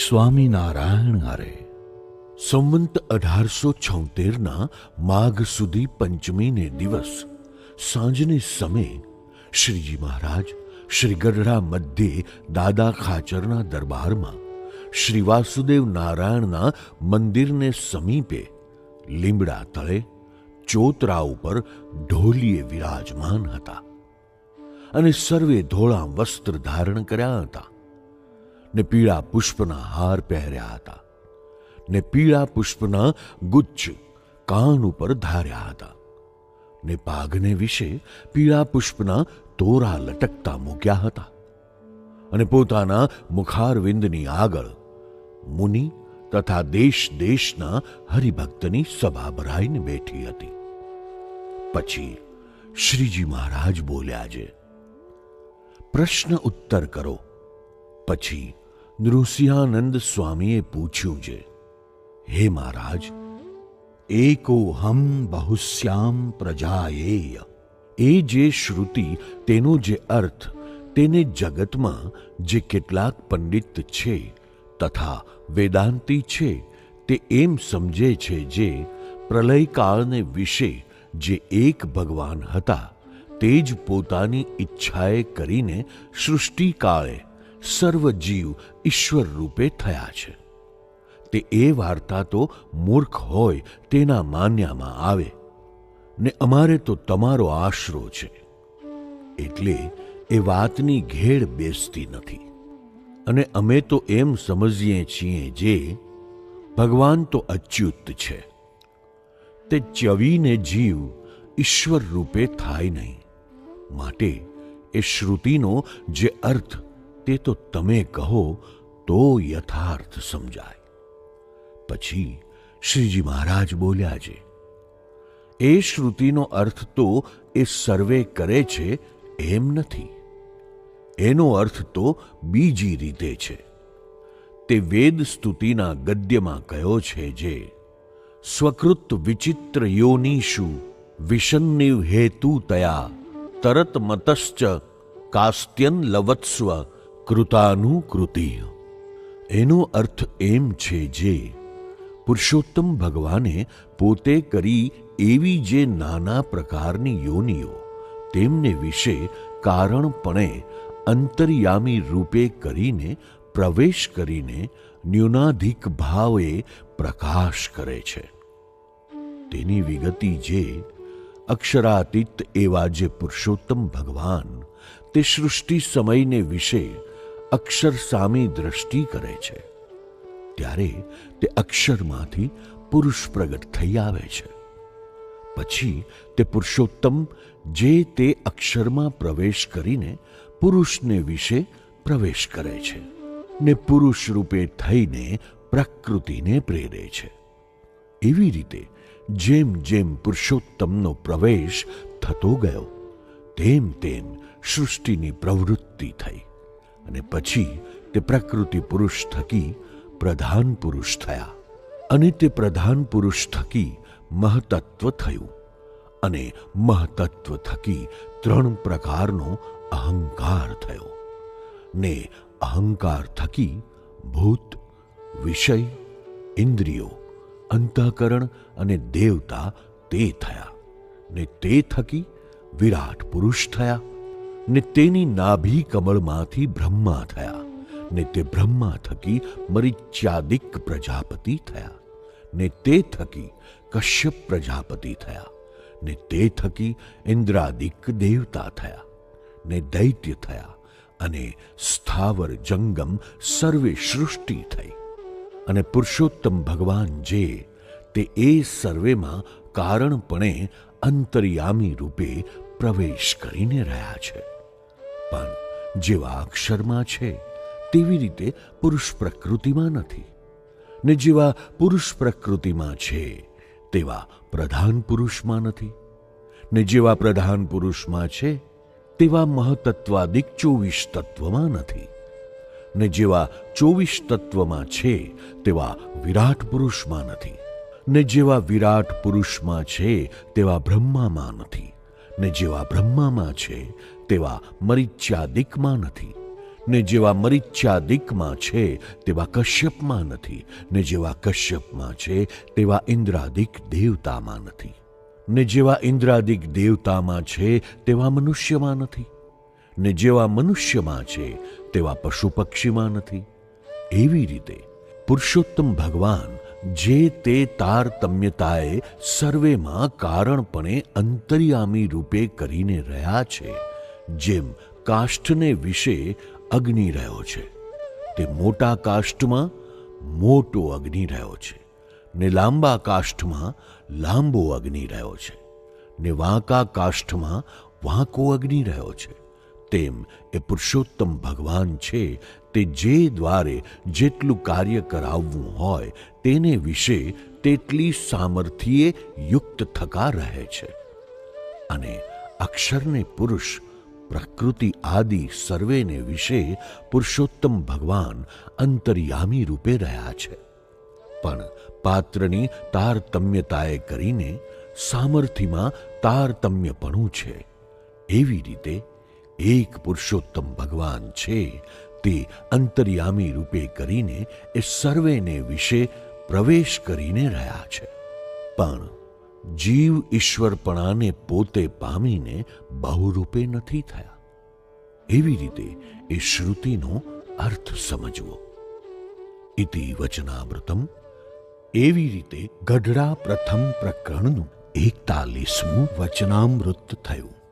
સ્વામિનારાયણ હરે સંવંત અઢારસો છોતેરના માઘ સુધી પંચમીને દિવસ સાંજને સમયે શ્રીજી મહારાજ શ્રી ગઢડા મધ્યે દાદા ખાચરના દરબારમાં શ્રી વાસુદેવ નારાયણના મંદિરને સમીપે લીમડા તળે ચોતરા ઉપર ઢોલીએ વિરાજમાન હતા અને સર્વે ધોળા વસ્ત્ર ધારણ કર્યા હતા. ને પીળા પુષ્પના હાર પહેર્યા હતા. ને પીળા પુષ્પના ગુચ્છ કાન ઉપર ધાર્યા હતા. ને પાઘને વિશે પીળા પુષ્પના તોરા લટકતા મૂક્યા હતા. અને પોતાના મુખારવિંદની આગળ મુનિ તથા દેશ દેશના હરિભક્તની સભા ભરાઈને બેઠી હતી. પછી શ્રીજી મહારાજ બોલ્યા છે, પ્રશ્ન ઉત્તર કરો. પછી નૃસિંહાનંદ સ્વામીએ પૂછ્યું છે, હે મહારાજ, એકો હમ બહુશ્યામ પ્રજાયેય. એ જે શ્રુતિ, તેનો જે અર્થ, તેને જગતમાં જે કેટલાક પંડિત છે, તથા વેદાંતિ છે, તે એમ સમજે છે જે પ્રલયકાળને વિશે જે એક ભગવાન હતા, તે જ પોતાની ઈચ્છાએ કરીને સૃષ્ટિકાળે સર્વ જીવ ઈશ્વર રૂપે થયા છે. તે એ વાર્તા તો મૂર્ખ હોય તેના માન્યામાં આવે. ને અમારે તો તમારો આશરો છે. એટલે એ વાતની ઘેડ બેસતી નથી. અને અમે તો એમ સમજીએ છીએ જે ભગવાન તો અચ્યુત છે. તે ચવીને જીવ ઈશ્વર રૂપે થાય નહીં. માટે એ શ્રુતિનો જે અર્થ તે તો તમે કહો તો યથાર્થ સમજાય. પછી શ્રીજી મહારાજ બોલ્યા છે, એ શ્રુતિનો અર્થ તો એ સર્વે કરે છે એમ નથી. એનો અર્થ તો બીજી રીતે છે. તે વેદ સ્તુતિના ગદ્યમાં કયો છે જે, સ્વકૃત વિચિત્ર યોનીશુ વિષન્નિવ હેતુ તયા તરત મતશ્ચ કાસ્ત્યન લવત્સ્વ કૃતાનુકૃતિ એનો અર્થ એમ છે જે, પુરુષોત્તમ ભગવાને પોતે કરી એવી જે નાના પ્રકારની યોનિઓ, તેમને વિશે કારણપણે અંતર્યામી રૂપે કરીને પ્રવેશ કરીને ન્યૂનાધિક ભાવે પ્રકાશ કરે છે. તેની વિગતિ જે, અક્ષરાતીત એવા જે પુરુષોત્તમ ભગવાન, તે સૃષ્ટિ સમયને વિશે અક્ષર સામી દ્રષ્ટિ કરે છે. ત્યારે તે અક્ષરમાંથી પુરુષ પ્રગટ થઈ આવે છે. પછી તે પુરુષોત્તમ જે તે અક્ષરમાં પ્રવેશ કરીને પુરુષને વિશે પ્રવેશ કરે છે ને પુરુષ રૂપે થઈને પ્રકૃતિને પ્રેરે છે. એવી રીતે જેમ જેમ પુરુષોત્તમનો પ્રવેશ થતો ગયો, તેમ તેમ સૃષ્ટિની પ્રવૃત્તિ થઈ. અને પછી તે પ્રકૃતિ પુરુષ થકી પ્રધાન પુરુષ થયા. અને તે પ્રધાન પુરુષ થકી મહતત્વ થયું. અને મહતત્વ થકી ત્રણ પ્રકારનો અહંકાર થયો. ને અહંકાર થકી ભૂત, વિષય, ઇન્દ્રિયો, અંતઃકરણ અને દેવતા તે થયા. ને તે થકી વિરાટ પુરુષ થયા. ને તેની નાભી કમળમાંથી બ્રહ્મા થયા. ને તે બ્રહ્મા થકી મરિચ્યાદિક પ્રજાપતિ થયા. ને તે થકી કશ્યપ પ્રજાપતિ થયા. ને તે થકી ઇન્દ્રાદિક દેવતા થયા. ને દૈત્ય થયા અને સ્થાવર જંગમ સર્વે સૃષ્ટિ થઈ. અને પુરુષોત્તમ ભગવાન જે તે એ સર્વેમાં કારણપણે અંતર્યામી રૂપે પ્રવેશ કરીને રહ્યા છે. પણ જેવા અક્ષરમાં છે, તેવી રીતે પુરુષ પ્રકૃતિમાં નથી. ને જેવા પુરુષ પ્રકૃતિમાં છે, તેવા પ્રધાન પુરુષમાં નથી. ને જેવા પ્રધાન પુરુષમાં છે, તેવા મહતત્વાદિક ચોવીસ તત્વમાં નથી. ને જેવા ચોવીસ તત્વમાં છે, તેવા વિરાટ પુરુષમાં નથી. ને જેવા વિરાટ પુરુષમાં છે, તેવા બ્રહ્મામાં નથી. ને જેવા બ્રહ્મામાં છે, તેવા મરિચ્યાદિકમાં નથી. ને જેવા મરિચ્યાદિકમાં છે, તેવા કશ્યપમાં નથી. ને જેવા કશ્યપમાં છે, તેવા ઇન્દ્રાદિક દેવતામાં નથી. ને જેવા ઇન્દ્રાદિક દેવતામાં છે, તેવા મનુષ્યમાં નથી. ને જેવા મનુષ્યમાં છે, તેવા પશુ પક્ષીમાં નથી. એવી રીતે પુરુષોત્તમ ભગવાન જે તે તારતમ્યતાએ સર્વેમાં કારણપણે અંતર્યામી રૂપે કરીને રહ્યા છે, જેમ કાષ્ઠને વિશે અગ્નિ રહ્યો છે, તે મોટા કાષ્ઠમાં મોટો અગ્નિ રહ્યો છે, ને લાંબા કાષ્ઠમાં લાંબો અગ્નિ રહ્યો છે, ને વાંકા કાષ્ઠમાં વાંકો અગ્નિ રહ્યો છે. તેમ એ પુરુષોત્તમ ભગવાન છે, તે જે દ્વારે જેટલું કાર્ય કરાવવું હોય તેને વિશે તેટલી સામર્થ્યે યુક્ત થકા રહે છે. અને અક્ષરને પુરુષ, પ્રકૃતિ આદિ સર્વેને વિશે પુરુષોત્તમ ભગવાન અંતર્યામી રૂપે રહ્યા છે. પણ પાત્રની તારતમ્યતાએ કરીને સામર્થ્યમાં તારતમ્યપણું છે. એવી રીતે એક પુરુષોત્તમ ભગવાન છે તે અંતર્યામી રૂપે કરીને એ સર્વેને વિશે પ્રવેશ કરીને રહ્યા છે. પણ જીવ ઈશ્વરપણાને પોતે પામીને બહુરૂપે નથી થયા. એવી રીતે એ શ્રુતિનો અર્થ સમજવો. ઇતિ વચનામૃતમ. એવી રીતે ગઢડા પ્રથમ પ્રકરણનું એકતાલીસમું વચનામૃત થયું.